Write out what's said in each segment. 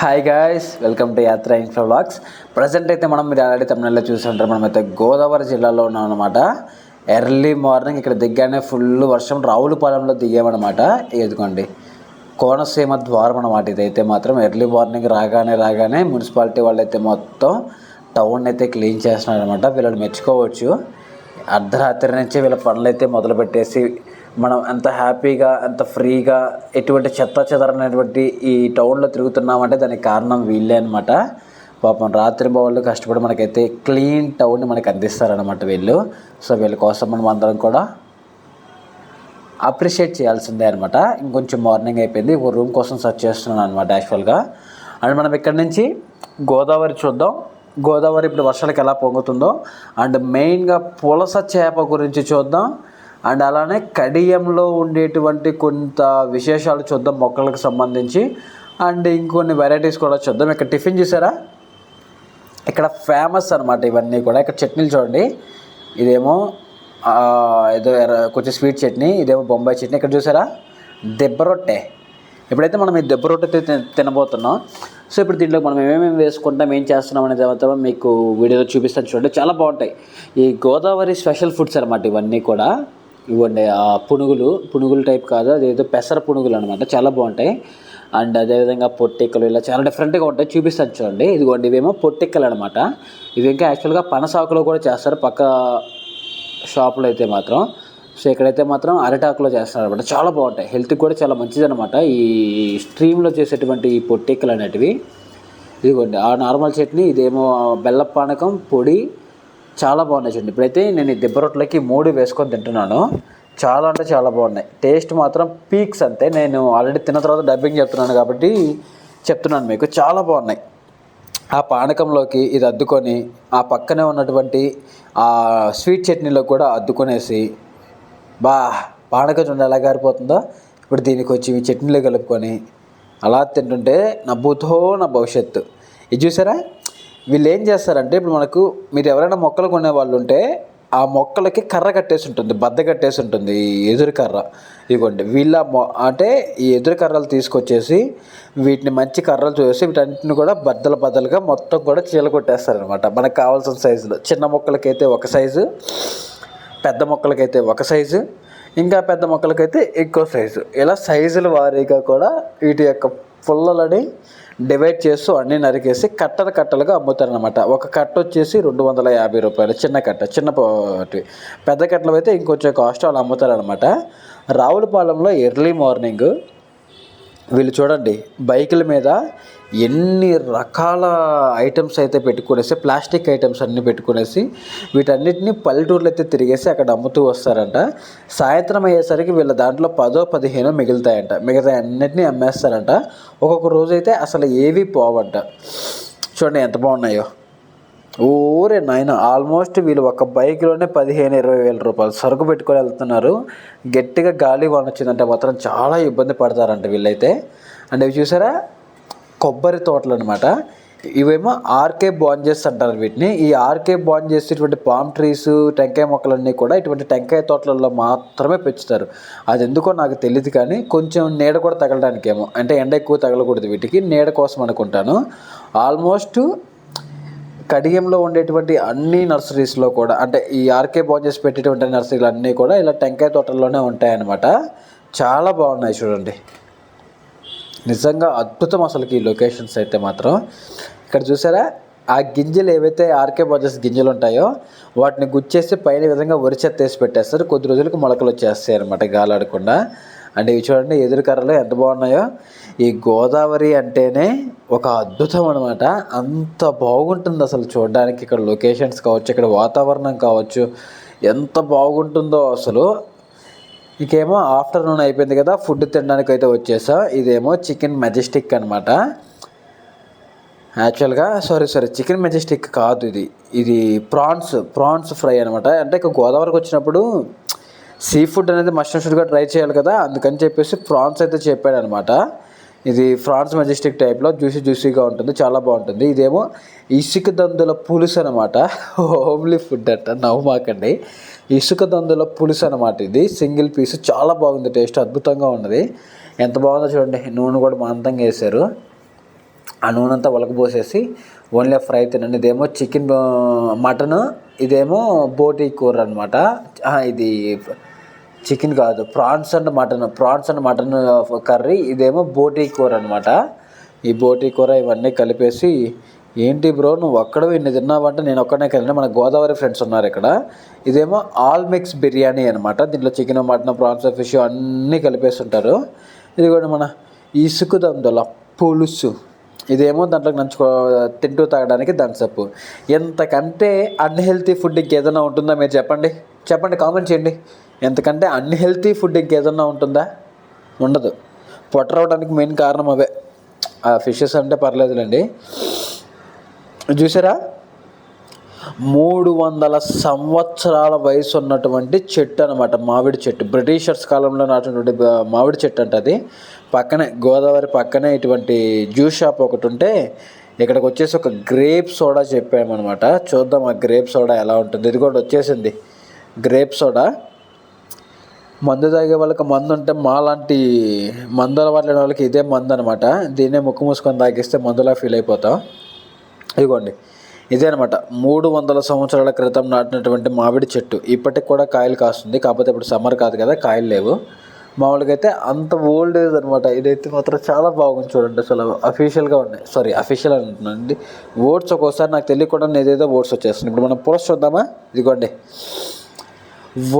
Hi guys welcome to Yatra infra blogs present అయితే మనం మీరు ఆల్రెడీ తమిళనాడులో చూసుకుంటారు మనం అయితే గోదావరి జిల్లాలో ఉన్నాం అనమాట ఎర్లీ మార్నింగ్ ఇక్కడ దిగ్గానే ఫుల్ వర్షం రావులపాలెంలో దిగామన్నమాట ఎదుకోండి కోనసీమ ద్వారం అనమాట ఇదైతే మాత్రం. ఎర్లీ మార్నింగ్ రాగానే రాగానే మున్సిపాలిటీ వాళ్ళు అయితే మొత్తం టౌన్ అయితే క్లీన్ చేస్తున్నారనమాట వీళ్ళని మెచ్చుకోవచ్చు. అర్ధరాత్రి నుంచి వీళ్ళ పనులు అయితే మనం ఎంత హ్యాపీగా ఎంత ఫ్రీగా ఎటువంటి చెత్త చెదరనటువంటి ఈ టౌన్లో తిరుగుతున్నామంటే దానికి కారణం వీళ్ళే అనమాట పాపం రాత్రి బావులు కష్టపడి మనకైతే క్లీన్ టౌన్ని మనకి అందిస్తారనమాట వీళ్ళు. సో వీళ్ళ కోసం మనం అందరం కూడా అప్రిషియేట్ చేయాల్సిందే అనమాట ఇంకొంచెం మార్నింగ్ అయిపోయింది ఒక రూమ్ కోసం సెర్చ్ చేస్తున్నాను అనమాట యాక్చువల్గా. అండ్ మనం ఇక్కడ నుంచి గోదావరి చూద్దాం. గోదావరి ఇప్పుడు వర్షాలకు ఎలా పొంగుతుందో. అండ్ మెయిన్గా పులస చేప గురించి చూద్దాం. అండ్ అలానే కడియంలో ఉండేటువంటి కొంత విశేషాలు చూద్దాం మొక్కలకు సంబంధించి. అండ్ ఇంకొన్ని వెరైటీస్ కూడా చూద్దాం. ఇక్కడ టిఫిన్ చూసారా? ఇక్కడ ఫేమస్ అనమాట ఇవన్నీ కూడా. ఇక్కడ చట్నీలు చూడండి. ఇదేమో ఏదో కొంచెం స్వీట్ చట్నీ ఇదేమో బొంబాయి చట్నీ. ఇక్కడ చూసారా? దెబ్బ రొట్టె. ఎప్పుడైతే మనం ఈ దెబ్బ రొట్టె తినబోతున్నాం సో ఇప్పుడు దీంట్లో మనం ఏమేమి వేసుకుంటాం ఏం చేస్తున్నాం అనేది మాత్రం మీకు వీడియోలో చూపిస్తాను చూడండి. చాలా బాగుంటాయి. ఈ గోదావరి స్పెషల్ ఫుడ్స్ అనమాట ఇవన్నీ కూడా. ఇవ్వండి. ఆ పునుగులు పునుగులు టైప్ కాదు అదేదో పెసర పునుగులు అనమాట చాలా బాగుంటాయి. అండ్ అదేవిధంగా పొట్టిక్కలు ఇలా చాలా డిఫరెంట్గా ఉంటాయి. చూపిస్తాను చూడండి. ఇదిగోండి ఇవేమో పొట్టిక్కలు అనమాట ఇవి ఇంకా యాక్చువల్గా పనసాకులో కూడా చేస్తారు. పక్క షాపులో అయితే మాత్రం. సో ఇక్కడైతే మాత్రం అరిటాకులో చేస్తారు అనమాట చాలా బాగుంటాయి. హెల్త్కి కూడా చాలా మంచిది అనమాట ఈ స్ట్రీమ్లో చేసేటువంటి ఈ పొట్టిక్కలు అనేటివి. ఇదిగోండి ఆ నార్మల్ చట్నీ ఇదేమో బెల్ల పానకం పొడి చాలా బాగున్నాయి చూడండి. ఇప్పుడైతే నేను ఈ దిబ్బ రొట్టెలకి మూడు వేసుకొని తింటున్నాను. చాలా అంటే చాలా బాగున్నాయి. టేస్ట్ మాత్రం పీక్స్ అంతే. నేను ఆల్రెడీ తిన్న తర్వాత డబ్బింగ్ చెప్తున్నాను కాబట్టి చెప్తున్నాను మీకు. చాలా బాగున్నాయి. ఆ పానకంలోకి ఇది అద్దుకొని ఆ పక్కనే ఉన్నటువంటి ఆ స్వీట్ చట్నీలో కూడా అద్దుకొనేసి బా పానకం చూడండి ఎలా గారిపోతుందో. ఇప్పుడు దీనికి వచ్చి ఈ చట్నీలో కలుపుకొని అలా తింటుంటే నా భూతో నా భవిష్యత్తు. ఇది చూసారా? వీళ్ళు ఏం చేస్తారంటే ఇప్పుడు మనకు మీరు ఎవరైనా మొక్కలు కొనే వాళ్ళు ఉంటే ఆ మొక్కలకి కర్ర కట్టేసి ఉంటుంది బద్ద కట్టేసి ఉంటుంది ఈ ఎదురు కర్ర. ఇదిగోండి వీళ్ళ మొ అంటే ఈ ఎదురు కర్రలు తీసుకొచ్చేసి వీటిని మంచి కర్రలు చూసి వీటన్నిటిని కూడా బద్దలు బద్దలుగా మొత్తం కూడా చీల కొట్టేస్తారనమాట. మనకు కావాల్సిన సైజులో. చిన్న మొక్కలకైతే ఒక సైజు పెద్ద మొక్కలకైతే ఒక సైజు ఇంకా పెద్ద మొక్కలకైతే ఎక్కువ సైజు. ఇలా సైజుల వారీగా కూడా వీటి యొక్క పుల్లలని డివైడ్ చేస్తూ అన్నీ నరికేసి కట్టలు కట్టలుగా అమ్ముతారనమాట ఒక కట్ట వచ్చేసి రెండు వందల యాభై రూపాయలు చిన్న కట్ట చిన్న పోటీ. పెద్ద కట్టలు అయితే ఇంకొంచెం కాస్ట్ వాళ్ళు అమ్ముతారనమాట రావులపాలెంలో ఎర్లీ మార్నింగ్ వీళ్ళు చూడండి బైకుల మీద ఎన్ని రకాల ఐటమ్స్ అయితే పెట్టుకునేసి ప్లాస్టిక్ ఐటమ్స్ అన్నీ పెట్టుకునేసి వీటన్నిటిని పల్లెటూర్లు అయితే తిరిగేసి అక్కడ అమ్ముతూ వస్తారంట. సాయంత్రం అయ్యేసరికి వీళ్ళ దాంట్లో పదో పదిహేనో మిగులుతాయంట. మిగతా అన్నిటినీ అమ్మేస్తారంట. ఒక్కొక్క రోజు అయితే అసలు ఏవి పోవంట. చూడండి ఎంత బాగున్నాయో. ఊరే నాయన ఆల్మోస్ట్ వీళ్ళు ఒక బైక్లోనే పదిహేను ఇరవై వేల రూపాయలు సరుకు పెట్టుకొని వెళ్తున్నారు. గట్టిగా గాలి వాన వచ్చిందంటే మాత్రం చాలా ఇబ్బంది పడతారంట వీళ్ళైతే. అండ్ ఇవి చూసారా? కొబ్బరి తోటలు అనమాట ఇవేమో ఆర్కే బాంజెస్ అంటారు వీటిని. ఈ ఆర్కే బాంజెస్ ఇటువంటి పామ్ ట్రీస్ టెంకాయ మొక్కలన్నీ కూడా ఇటువంటి టెంకాయ తోటలలో మాత్రమే పెంచుతారు. అది ఎందుకో నాకు తెలియదు కానీ కొంచెం నీడ కూడా తగలడానికేమో. అంటే ఎండ ఎక్కువ తగలకూడదు వీటికి. నీడ కోసం అనుకుంటాను. ఆల్మోస్ట్ కడియంలో ఉండేటువంటి అన్ని నర్సరీస్లో కూడా అంటే ఈ ఆర్కే బాంజెస్ పెట్టేటువంటి నర్సరీలు అన్నీ కూడా ఇలా టెంకాయ తోటల్లోనే ఉంటాయన్నమాట. చాలా బాగున్నాయి చూడండి. నిజంగా అద్భుతం అసలుకి ఈ లొకేషన్స్ అయితే మాత్రం. ఇక్కడ చూసారా? ఆ గింజలు ఏవైతే ఆర్కే బాజెస్ గింజలు ఉంటాయో వాటిని గుచ్చేసి పైన విధంగా వరి పెట్టేస్తారు. కొద్ది రోజులకు మొలకలు వచ్చేస్తాయి అనమాట గాలాడకుండా. అంటే ఇవి చూడండి ఎదురుకర్రలు ఎంత బాగున్నాయో. ఈ గోదావరి అంటేనే ఒక అద్భుతం అనమాట అంత బాగుంటుంది అసలు చూడడానికి ఇక్కడ లొకేషన్స్ కావచ్చు ఇక్కడ వాతావరణం కావచ్చు. ఎంత బాగుంటుందో అసలు. ఇకేమో ఆఫ్టర్నూన్ అయిపోయింది కదా ఫుడ్ తినడానికి అయితే వచ్చేసా. ఇదేమో చికెన్ మెజెస్టిక్ అనమాట యాక్చువల్గా సారీ సారీ చికెన్ మెజెస్టిక్ కాదు ఇది. ఇది ప్రాన్స్ ప్రాన్స్ ఫ్రై అనమాట అంటే ఇక గోదావరికి వచ్చినప్పుడు సీ ఫుడ్ అనేది మస్ట్ షుడ్గా ట్రై చేయాలి కదా అందుకని చెప్పేసి ప్రాన్స్ అయితే చెప్పాడు అనమాట ఇది ఫ్రాన్స్ మెజెస్టిక్ టైప్లో జ్యూసీ జ్యూసీగా ఉంటుంది చాలా బాగుంటుంది. ఇదేమో ఇసుక దందుల పులుసు అనమాట హోమ్లీ ఫుడ్ అంట నవ్వుమాకండి ఇసుక దందుల పులుసు అనమాట ఇది. Single piece. చాలా బాగుంది. టేస్ట్ అద్భుతంగా ఉన్నది. ఎంత బాగుందో చూడండి. నూనె కూడా మందంగా వేశారు. ఆ నూనె అంతా ఉలకబోసేసి ఓన్లీ ఫ్రై తినండి. ఇదేమో చికెన్ మటన్ ఇదేమో బోటీ కూర అనమాట ఇది చికెన్ కాదు. Prawns and mutton. Prawns and mutton curry. ఇదేమో బోటీ కూర అనమాట ఈ బోటీ కూర ఇవన్నీ కలిపేసి ఏంటి బ్రో నువ్వు ఒక్కడ ఇన్ని తిన్నావంటే నేను ఒక్కడనే కలిగిన మన గోదావరి ఫ్రెండ్స్ ఉన్నారు ఇక్కడ. ఇదేమో ఆల్ మిక్స్ బిర్యానీ అనమాట దీంట్లో చికెన్ మటన్ ప్రాన్స్ ఫిష్ అన్నీ కలిపేస్తుంటారు. ఇది కూడా మన ఇసుకు దందల పులుసు. ఇదేమో దాంట్లోకి నంచుకో తింటూ తాగడానికి థమ్స్అప్ ఎంతకంటే అన్హెల్తీ ఫుడ్ ఇంకేదైనా ఉంటుందా మీరు చెప్పండి? చెప్పండి కామెంట్ చేయండి. ఎంతకంటే అన్హెల్తీ ఫుడ్ ఇంకేదన్నా ఉంటుందా? ఉండదు. పొట్ట రావడానికి మెయిన్ కారణం అవే. ఆ ఫిషెస్ అంటే పర్లేదులేండి. చూసారా? మూడు వందల సంవత్సరాల వయసు ఉన్నటువంటి చెట్టు అనమాట మామిడి చెట్టు. బ్రిటిషర్స్ కాలంలో నాటినటువంటి మామిడి చెట్టు అంట అది. పక్కనే గోదావరి పక్కనే ఇటువంటి జ్యూస్ షాప్ ఒకటి ఉంటే ఇక్కడికి వచ్చేసి ఒక గ్రేప్ సోడా చెప్పామన్నమాట. చూద్దాం ఆ గ్రేప్ సోడా ఎలా ఉంటుంది. ఇది కూడా వచ్చేసింది. Grape soda. మందు తాగే వాళ్ళకి మందు ఉంటే మాలాంటి మందు అలవాటు వాళ్ళకి ఇదే మందు అనమాట దీన్నే ముక్కు మూసుకొని తాగిస్తే మందులా ఫీల్ అయిపోతాం. ఇదిగోండి. ఇదే అనమాట మూడు వందల సంవత్సరాల క్రితం నాటినటువంటి మామిడి చెట్టు. ఇప్పటికి కూడా కాయలు కాస్తుంది. కాకపోతే ఇప్పుడు సమ్మర్ కాదు కదా కాయలు లేవు. మామూలుగా అయితే అంత ఓల్డ్ ఏజ్ అనమాట ఇదైతే మాత్రం చాలా బాగుంది చూడండి అసలు. అఫీషియల్గా ఉన్నాయి. Sorry official అంటున్నానండి. ఓట్స్ ఒక్కోసారి నాకు తెలియకుండా ఏదేదో ఓట్స్ వచ్చేస్తుంది ఇప్పుడు మనం పులస చూద్దామా? ఇదిగోండి.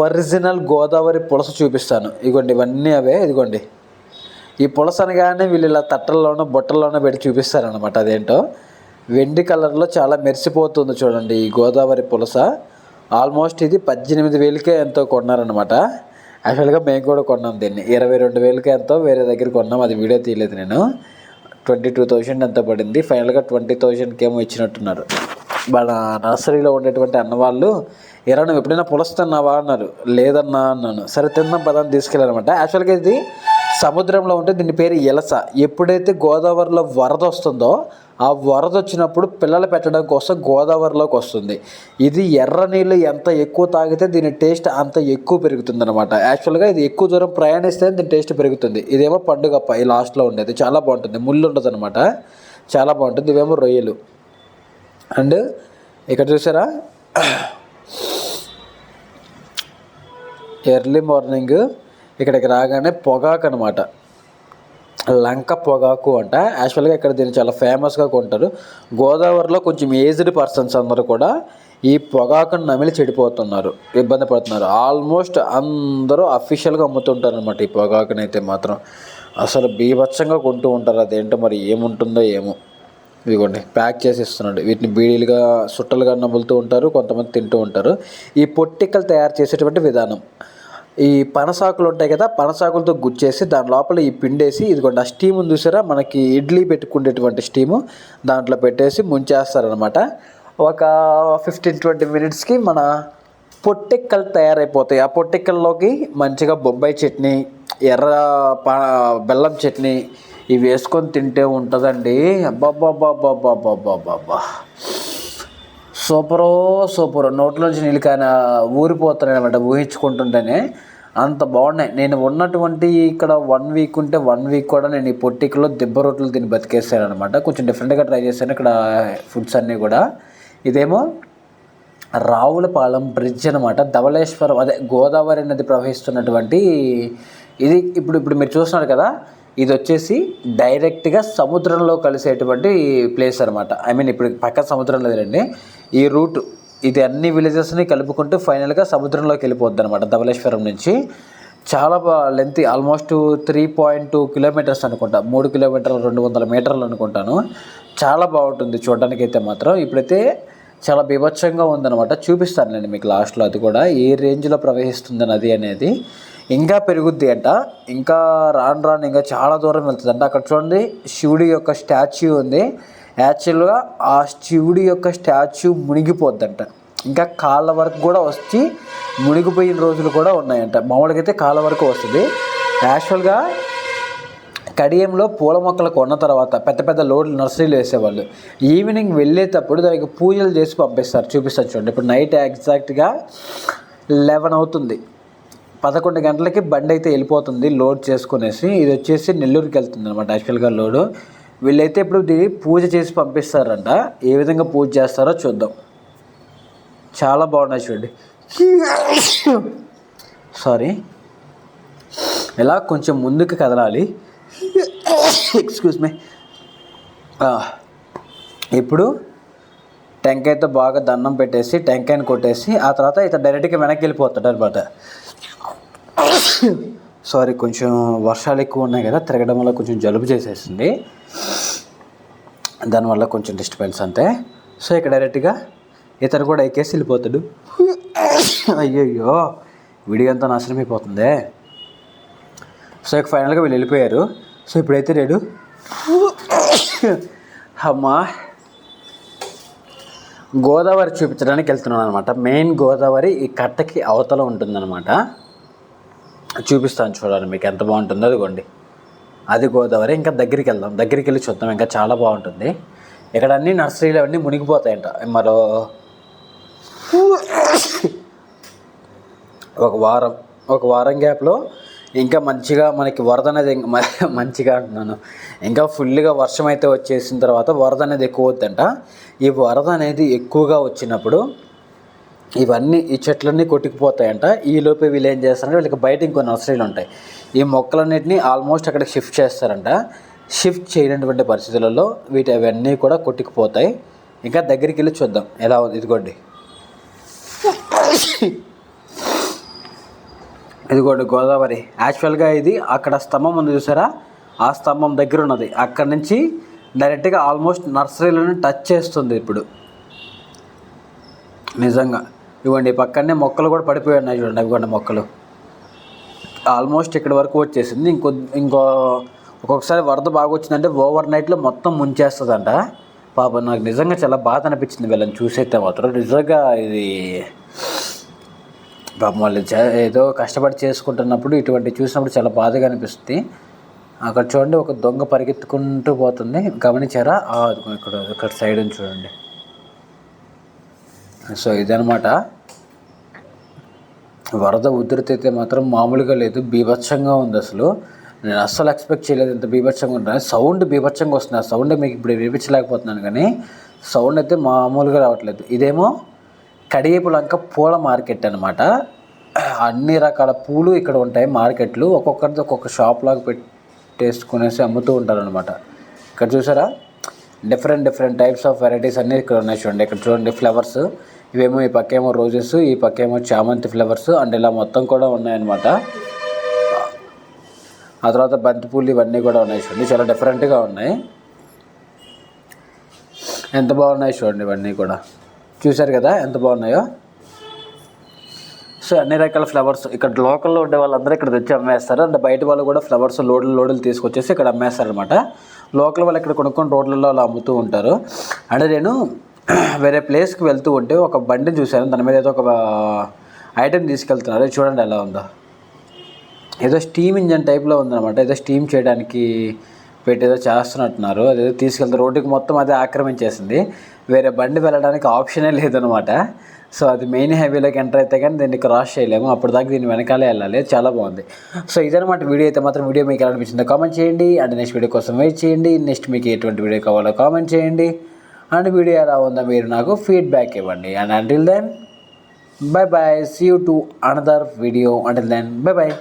ఒరిజినల్ గోదావరి పులస చూపిస్తాను. ఇదిగోండి ఇవన్నీ అవే. ఇదిగోండి. ఈ పులస అనగానే వీళ్ళు ఇలా తట్టల్లోనో బుట్టల్లోనో పెట్టి చూపిస్తారనమాట అదేంటో? వెండి కలర్లో చాలా మెరిసిపోతుంది చూడండి ఈ గోదావరి పులస. ఆల్మోస్ట్ ఇది పద్దెనిమిది వేలకే ఎంతో కొన్నారనమాట యాక్చువల్గా మేము కూడా కొన్నాం దీన్ని. ఇరవై రెండు వేలకే ఎంతో వేరే దగ్గర కొన్నాం. అది వీడియో తీయలేదు నేను. ట్వంటీ టూ థౌజండ్ ఎంత పడింది? ఫైనల్గా ట్వంటీ థౌజండ్కి ఏమో ఇచ్చినట్టున్నారు. మన నర్సరీలో ఉండేటువంటి అన్నవాళ్ళు ఎరా నువ్వు ఎప్పుడైనా పులస తిన్నావా? అన్నారు. లేదన్నా అన్నాను. సరే తిందాం పదాన్ని తీసుకెళ్ళారనమాట యాక్చువల్గా ఇది సముద్రంలో ఉంటే దీని పేరు ఎలస. ఎప్పుడైతే గోదావరిలో వరద వస్తుందో ఆ వరద వచ్చినప్పుడు పిల్లలు పెట్టడం కోసం గోదావరిలోకి వస్తుంది. ఇది ఎర్ర నీళ్ళు ఎంత ఎక్కువ తాగితే దీని టేస్ట్ అంత ఎక్కువ పెరుగుతుంది అనమాట యాక్చువల్గా ఇది ఎక్కువ దూరం ప్రయాణిస్తే దీని టేస్ట్ పెరుగుతుంది. ఇదేమో పండుగప్ప ఈ లాస్ట్లో ఉండేది. చాలా బాగుంటుంది. ముళ్ళు ఉండదు అనమాట చాలా బాగుంటుంది. ఇవేమో రొయ్యలు. అండ్ ఇక్కడ చూసారా? ఎర్లీ మార్నింగ్ ఇక్కడికి రాగానే పొగాకు అనమాట లంక పొగాకు అంట. యాక్చువల్గా ఇక్కడ దీన్ని చాలా ఫేమస్గా కొంటారు. గోదావరిలో కొంచెం ఏజ్డ్ పర్సన్స్ అందరూ కూడా ఈ పొగాకును నమిలి చెడిపోతున్నారు. ఇబ్బంది పడుతున్నారు. ఆల్మోస్ట్ అందరూ అఫీషియల్గా అమ్ముతుంటారు అనమాట ఈ పొగాకుని అయితే మాత్రం. అసలు బీభత్సంగా కొంటూ ఉంటారు. అదేంటో మరి ఏముంటుందో ఏమో. ఇదిగోండి ప్యాక్ చేసి ఇస్తున్నాడు. వీటిని బీడీలుగా సుట్టలుగా నములుతూ ఉంటారు. కొంతమంది తింటూ ఉంటారు. ఈ పొట్టికలు తయారు చేసేటువంటి విధానం. ఈ పనసాకులు ఉంటాయి కదా పనసాకులతో గుచ్చేసి దాని లోపల ఈ పిండేసి ఇదిగోండి ఆ స్టీమ్ చూసారా? మనకి ఇడ్లీ పెట్టుకునేటువంటి స్టీము దాంట్లో పెట్టేసి ముంచేస్తారనమాట ఒక ఫిఫ్టీన్ ట్వంటీ మినిట్స్కి మన పొట్టెక్కలు తయారైపోతాయి. ఆ పొట్టెక్కల్లోకి మంచిగా బొంబాయి చట్నీ ఎర్ర పా బెల్లం చట్నీ ఇవి వేసుకొని తింటే ఉంటుందండి. అబ్బాబ్బాబ్బాబ్బాబ్బాబ్బాబ్బా సూపరో సూపర్. నోట్లోంచి నీళ్ళు కానీ ఊరిపోతున్నాయి అనమాట ఊహించుకుంటుంటేనే. అంత బాగున్నాయి. నేను ఉన్నటువంటి ఇక్కడ వన్ వీక్ ఉంటే వన్ వీక్ కూడా నేను ఈ పొట్టికలో దెబ్బ రొట్టెలు తిని బతికేసాను అనమాట కొంచెం డిఫరెంట్గా ట్రై చేశాను ఇక్కడ ఫుడ్స్ అన్నీ కూడా. ఇదేమో రావులపాలెం బ్రిడ్జ్ అనమాట ధవళేశ్వరం అదే గోదావరి నది ప్రవహిస్తున్నటువంటి ఇది ఇప్పుడు ఇప్పుడు మీరు చూస్తున్నారు కదా ఇది వచ్చేసి డైరెక్ట్గా సముద్రంలో కలిసేటువంటి ప్లేస్ అనమాట ఐ మీన్ ఇప్పుడు పక్క సముద్రం లేదండి ఈ రూట్ ఇది అన్ని విలేజెస్ని కలుపుకుంటూ ఫైనల్గా సముద్రంలోకి వెళ్ళిపోద్ది అనమాట ధవలేశ్వరం నుంచి. చాలా length almost three point two kilometres అనుకుంటా మూడు కిలోమీటర్లు రెండు వందల మీటర్లు అనుకుంటాను. చాలా బాగుంటుంది చూడడానికి అయితే మాత్రం. ఇప్పుడైతే చాలా బీభత్సంగా ఉందన్నమాట. చూపిస్తాను నేను మీకు లాస్ట్లో అది కూడా. ఏ రేంజ్లో ప్రవహిస్తుంది నది అనేది ఇంకా పెరుగుద్ది అంట. ఇంకా రాను రాను ఇంకా చాలా దూరం వెళ్తుంది అంట. అక్కడ చూడండి శివుడి యొక్క స్టాచ్యూ ఉంది. యాక్చువల్గా ఆ శివుడి యొక్క స్టాచ్యూ మునిగిపోద్దంట. ఇంకా కాళ్ళ వరకు కూడా వచ్చి మునిగిపోయిన రోజులు కూడా ఉన్నాయంట. మామూలుగా అయితే కాళ్ళ వరకు వస్తుంది. యాక్చువల్గా కడియంలో పూల మొక్కలు కొన్న తర్వాత పెద్ద పెద్ద లోడ్లు నర్సరీలు వేసేవాళ్ళు. ఈవినింగ్ వెళ్ళేటప్పుడు దానికి పూజలు చేసి పంపిస్తారు. చూపిస్తారు చూడండి. ఇప్పుడు నైట్ ఎగ్జాక్ట్గా లెవెన్ అవుతుంది. పదకొండు గంటలకి బండి అయితే వెళ్ళిపోతుంది లోడ్ చేసుకునేసి. ఇది వచ్చేసి నెల్లూరుకి వెళ్తుంది అనమాట యాక్చువల్గా లోడు. వీళ్ళైతే ఇప్పుడు దీన్ని పూజ చేసి పంపిస్తారంట. ఏ విధంగా పూజ చేస్తారో చూద్దాం. చాలా బాగున్నాయి చూడండి. సారీ ఇలా కొంచెం ముందుకు కదలాలి. ఎక్స్క్యూజ్ మీ ఇప్పుడు టెంకాయతో బాగా దండం పెట్టేసి టెంకాయని కొట్టేసి ఆ తర్వాత ఇతను డైరెక్ట్గా వెనక్కి వెళ్ళిపోతాడు అనమాట సారీ కొంచెం వర్షాలు ఎక్కువ ఉన్నాయి కదా తిరగడం వల్ల కొంచెం జలుబు చేసేసింది. దానివల్ల కొంచెం డిస్టర్బెన్స్ అంతే. సో ఇక్కడ డైరెక్ట్గా ఇతను కూడా ఎక్కేసి వెళ్ళిపోతాడు. అయ్యయ్యో విడిగంతా నాశనం అయిపోతుంది. సో ఇక ఫైనల్గా వీళ్ళు వెళ్ళిపోయారు. సో ఇప్పుడైతే రేడు. అమ్మా గోదావరి చూపించడానికి వెళ్తున్నాను అనమాట మెయిన్ గోదావరి ఈ కట్టకి అవతల ఉంటుందన్నమాట. చూపిస్తాను చూడండి మీకు ఎంత బాగుంటుందో అదిగోండి. అది గోదావరి ఇంకా దగ్గరికి వెళ్దాం. దగ్గరికి వెళ్ళి చూద్దాం ఇంకా చాలా బాగుంటుంది. ఇక్కడ అన్ని నర్సరీలు అవన్నీ మునిగిపోతాయంట. మరో ఒక వారం ఒక వారం గ్యాప్లో ఇంకా మంచిగా మనకి వరద అనేది ఇంకా మంచిగా అంటున్నాను. ఇంకా ఫుల్గా వర్షం అయితే వచ్చేసిన తర్వాత వరద అనేది ఎక్కువ వద్దంట. ఈ వరద అనేది ఎక్కువగా వచ్చినప్పుడు ఇవన్నీ ఈ చెట్లన్నీ కొట్టుకుపోతాయంట. ఈ లోపే వీళ్ళు ఏం చేస్తారంటే వీళ్ళకి బయట ఇంకో నర్సరీలు ఉంటాయి. ఈ మొక్కలన్నింటినీ ఆల్మోస్ట్ అక్కడికి షిఫ్ట్ చేస్తారంట. షిఫ్ట్ చేయనటువంటి పరిస్థితులలో వీటి అవన్నీ కూడా కొట్టుకుపోతాయి. ఇంకా దగ్గరికి వెళ్ళి చూద్దాం. ఎలా ఉంది? ఇదిగోండి. ఇదిగోండి గోదావరి. యాక్చువల్గా ఇది అక్కడ స్తంభం ఉంది చూసారా? ఆ స్తంభం దగ్గర ఉన్నది. అక్కడ నుంచి డైరెక్ట్గా ఆల్మోస్ట్ నర్సరీలను టచ్ చేస్తుంది ఇప్పుడు. నిజంగా. ఇవ్వండి పక్కనే మొక్కలు కూడా పడిపోయి ఉన్నాయి చూడండి ఇవ్వండి మొక్కలు. ఆల్మోస్ట్ ఇక్కడ వరకు వచ్చేసింది. ఇంకో ఇంకో ఒక్కొక్కసారి వరద బాగా వచ్చిందంటే ఓవర్ నైట్లో మొత్తం ముంచేస్తుందంట. పాప నాకు నిజంగా చాలా బాధ అనిపించింది వీళ్ళని చూసైతే మాత్రం. నిజంగా ఇది పాపం వాళ్ళు ఏదో కష్టపడి చేసుకుంటున్నప్పుడు ఇటువంటి చూసినప్పుడు చాలా బాధగా అనిపిస్తుంది. అక్కడ చూడండి ఒక దొంగ పరిగెత్తుకుంటూ పోతుంది. గమనించారా? ఇక్కడ ఇక్కడ సైడ్ చూడండి. సో ఇదనమాట వరద ఉధృతి అయితే మాత్రం మామూలుగా లేదు బీభత్సంగా ఉంది అసలు. నేను అస్సలు ఎక్స్పెక్ట్ చేయలేదు ఇంత బీభత్సంగా ఉంటుంది సౌండ్ బీభత్సంగా వస్తుంది. ఆ సౌండ్ మీకు ఇప్పుడు వినిపించలేకపోతున్నాను కానీ సౌండ్ అయితే మామూలుగా రావట్లేదు. ఇదేమో కడియపులంక పూల మార్కెట్ అనమాట అన్ని రకాల పూలు ఇక్కడ ఉంటాయి మార్కెట్లు. ఒక్కొక్కరిది ఒక్కొక్క షాప్ లాగా పెట్టేసుకునేసి అమ్ముతూ ఉంటారనమాట ఇక్కడ చూసారా? Different different types of varieties అన్నీ ఇక్కడ ఉన్నాయి చూడండి. ఇక్కడ చూడండి ఫ్లవర్స్ ఇవేమో ఈ పక్కేమో రోజెస్ ఈ పక్కేమో చామంతి ఫ్లవర్స్ అండ్ ఇలా మొత్తం కూడా ఉన్నాయన్నమాట. ఆ తర్వాత బంతిపూలు ఇవన్నీ కూడా ఉన్నాయి చూడండి చాలా డిఫరెంట్గా ఉన్నాయి. ఎంత బాగున్నాయి చూడండి ఇవన్నీ కూడా. చూశారు కదా ఎంత బాగున్నాయో? సో అన్ని రకాల ఫ్లవర్స్ ఇక్కడ లోకల్లో ఉండే వాళ్ళందరూ ఇక్కడ తెచ్చి అమ్మేస్తారు. అంటే బయట వాళ్ళు కూడా ఫ్లవర్స్ లోడ్లు లోడ్లు తీసుకొచ్చేసి ఇక్కడ అమ్మేస్తారు అనమాట లోకల్ వాళ్ళు ఇక్కడ కొనుక్కొని రోడ్లలో అలా అమ్ముతూ ఉంటారు. అంటే నేను వేరే ప్లేస్కి వెళ్తూ ఉంటే ఒక బండిని చూశాను. దాని మీద ఏదో ఒక ఐటెం తీసుకెళ్తున్నారు. చూడండి ఎలా ఉందో. ఏదో స్టీమ్ ఇంజన్ టైప్లో ఉందన్నమాట. ఏదో స్టీమ్ చేయడానికి పెట్టి ఏదో చేస్తున్నట్టున్నారు. అదేదో తీసుకెళ్తే రోడ్డుకి మొత్తం అదే ఆక్రమించేసింది. వేరే బండి వెళ్ళడానికి ఆప్షనే లేదనమాట సో అది మెయిన్ హైవేలోకి ఎంటర్ అయితే కానీ దీన్ని క్రాస్ చేయలేము. అప్పుడు దాకా దీన్ని వెనకాలే వెళ్ళాలి. చాలా బాగుంది. సో ఇదనమాట వీడియో. అయితే మాత్రం వీడియో మీకు ఎలా అనిపించిందో కామెంట్ చేయండి. అండ్ నెక్స్ట్ వీడియో కోసం వెయిట్ చేయండి. నెక్స్ట్ మీకు ఎటువంటి వీడియో కావాలో కామెంట్ చేయండి. అండ్ వీడియో ఎలా ఉందో మీరు నాకు ఫీడ్బ్యాక్ ఇవ్వండి. And until then bye bye see you to another video until then bye bye